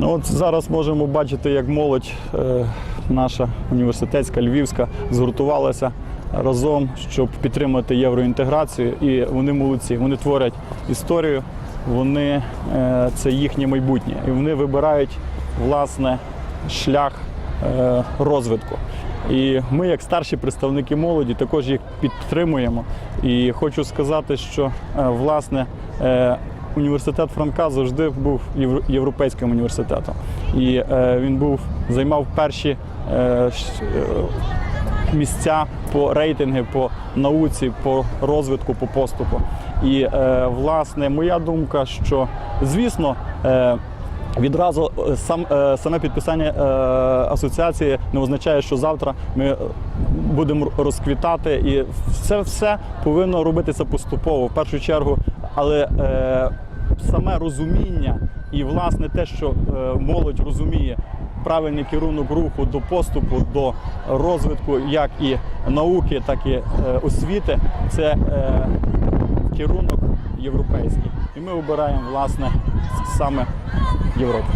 Ну, От зараз можемо бачити, як молодь е, наша університетська, львівська, згуртувалася разом, щоб підтримати євроінтеграцію. І вони молодці. Вони творять історію, вони е, це їхнє майбутнє. І вони вибирають власне шлях е, розвитку. І ми, як старші представники молоді, також їх підтримуємо. І хочу сказати, що е, власне. е, Університет Франка завжди був євро- європейським університетом, і е, він був займав перші е, е, місця по рейтинги, по науці, по розвитку, по поступу. І власне моя думка, що звісно. Відразу е, сам е, саме підписання е, асоціації не означає, що завтра ми будемо розквітати, і це все повинно робитися поступово. В першу чергу, але е, саме розуміння і власне те, що молодь розуміє правильний керунок руху до поступу, до розвитку, як і науки, так і освіти, це е, керунок європейський. І ми обираємо власне саме Європу.